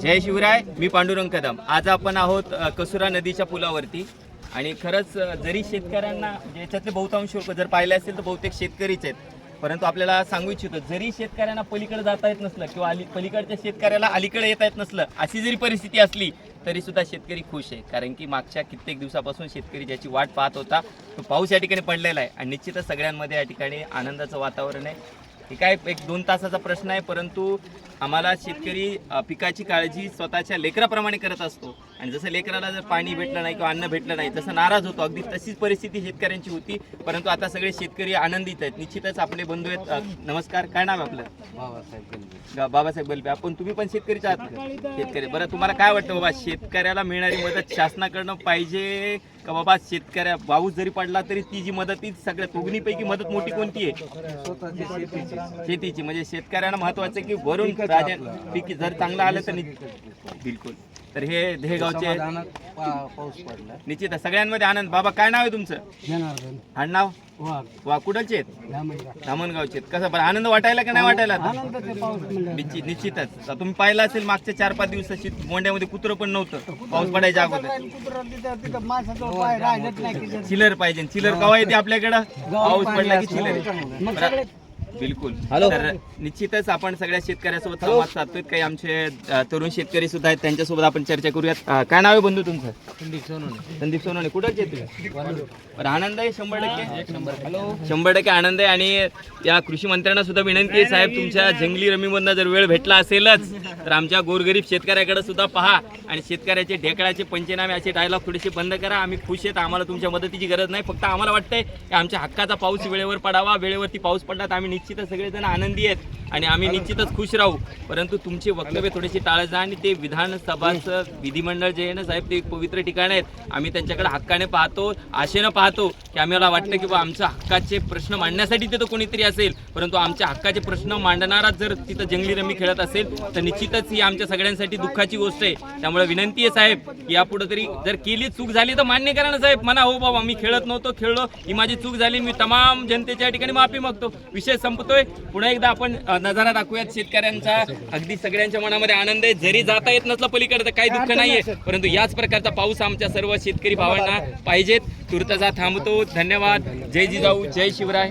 जय शिवराय मी पांडुरंग कदम. आज आपण आहोत कसुरा नदीच्या पुलावरती. आणि खरंच जरी शेतकऱ्यांना ज्याच्यातले याच्यातले बहुतांश लोक जर पाहिले असेल तर बहुतेक शेतकरीच आहेत. परंतु आपल्याला सांगू इच्छितो जरी शेतकऱ्यांना पलीकडे जाता येत नसलं किंवा अली पलीकडच्या शेतकऱ्याला अलीकडे येता येत नसलं अशी जरी परिस्थिती असली तरी सुद्धा शेतकरी खुश आहे. कारण की मागच्या कित्येक दिवसापासून शेतकरी ज्याची वाट पाहत होता तो पाऊस या ठिकाणी पडलेला आहे. आणि निश्चितच सगळ्यांमध्ये या ठिकाणी आनंदाचं वातावरण आहे. हे काय एक दोन तासाचा प्रश्न आहे परंतु आम्हाला शेतकरी पिकाची काळजी स्वतःच्या लेकराप्रमाणे करत असतो. आणि जसं लेकराला जर पाणी भेटलं नाही किंवा अन्न भेटलं नाही तसं नाराज होतो अगदी तशीच परिस्थिती शेतकऱ्यांची होती परंतु आता सगळे शेतकरी आनंदित आहेत. निश्चितच आपले बंधू आहेत. नमस्कार. काय नाव आपलं? गा- बाबासाहेब बलबे आपण तुम्ही पण शेतकरीच आहात? शेतकरी. बरं तुम्हाला काय वाटतं बाबा शेतकऱ्याला मिळणारी मदत शासनाकडनं पाहिजे का बाबा शेतकऱ्या पाऊस जरी पडला तरी ती जी मदत ती सगळ्या दोन्हीपैकी मदत मोठी कोणती आहे? शेतीची. म्हणजे शेतकऱ्यांना महत्वाचं की वरून पीक जर चांगलं आलं तर बिलकुल. तर हे हे गावचे पाऊस पडला निश्चित. सगळ्यांमध्ये आनंद. बाबा काय नाव आहे तुमचं? जनार्दन आडनाव वाघ. वा कुठलचे आहेत? धामणगाव. धामणगावचे आहेत. कसं बरं आनंद वाटायला का नाही वाटायला आता? आनंदाचा पाऊस म्हणलं. निश्चित निश्चितच. आता तुम्ही पाहिलं असेल मागच्या चार पाच दिवसाची मोंड्यामध्ये कुत्रं पण नव्हतं. पाऊस पडायच्या अगोदर. कुत्रा तिथं तिथं माणसाचं पाय राहिलंच नाही. की जर- चिलर पाहिजे. चिलर कवा येते आपल्याकडं? पाऊस पडला की चिलर. येते. मग सगळे बिलकुल. तर निश्चितच आपण सगळ्या शेतकऱ्यासोबत संवाद साधतोय. काही आमचे अ, तरुण शेतकरी सुद्धा आहेत. त्यांच्यासोबत आपण चर्चा करूयात. अ, काय नाव आहे बंधू तुमचं? संदीप सोनवणे. कुठं तुम्ही आनंद आहे शंभर टक्के? हॅलो. शंभर टक्के आनंद आहे. आणि या कृषी मंत्र्यांना सुद्धा विनंती आहे साहेब तुमच्या जंगली रमीमधनं जर वेळ भेटला असेलच तर आमच्या गोरगरीब शेतकऱ्याकडे सुद्धा पहा आणि शेतकऱ्याचे ढेकळाचे पंचनामे असे डायलॉग थोडेसे बंद करा. आम्ही खुश आहेत. आम्हाला तुमच्या मदतीची गरज नाही. फक्त आम्हाला वाटतंय की आमच्या हक्काचा पाऊस वेळेवर पडावा. वेळेवरती पाऊस पडला तर आम्ही निश्चितच सगळेजण आनंदी आहेत आणि आम्ही निश्चितच खुश राहू. परंतु तुमचे वक्तव्य थोडेसे टाळत जा आणि ते विधानसभाचं विधिमंडळ जे आहे ना साहेब ते एक पवित्र ठिकाण आहेत. आम्ही त्यांच्याकडे हक्काने पाहतो आशेनं पाहतो की आम्हाला वाटतं की बा आमच्या हक्काचे प्रश्न मांडण्यासाठी तिथं कोणीतरी असेल. परंतु आमच्या हक्काचे प्रश्न मांडणारा जर तिथं जंगली रमी खेळत असेल तर निश्चितच ही आमच्या सगळ्यांसाठी दुःखाची गोष्ट आहे. त्यामुळे विनंती आहे साहेब की यापुढे तरी जर केली चूक झाली तर मान्य करा ना साहेब. म्हणा हो बाबा मी खेळत नव्हतो खेळलो. ही माझी चूक झाली मी तमाम जनतेच्या ठिकाणी माफी मागतो. विषय संपतोय. पुन्हा एकदा आपण नजारा दाखवूयात. शेतकऱ्यांचा अगदी सगळ्यांच्या मनामध्ये आनंद आहे. जरी जाता येत नसलं पलीकडे तर काही दुःख नाहीये. परंतु याच प्रकारचा पाऊस आमच्या सर्व शेतकरी भावांना पाहिजेत. तुर्तचा थांबतो. धन्यवाद. जय जिजाऊ. जय शिवराय.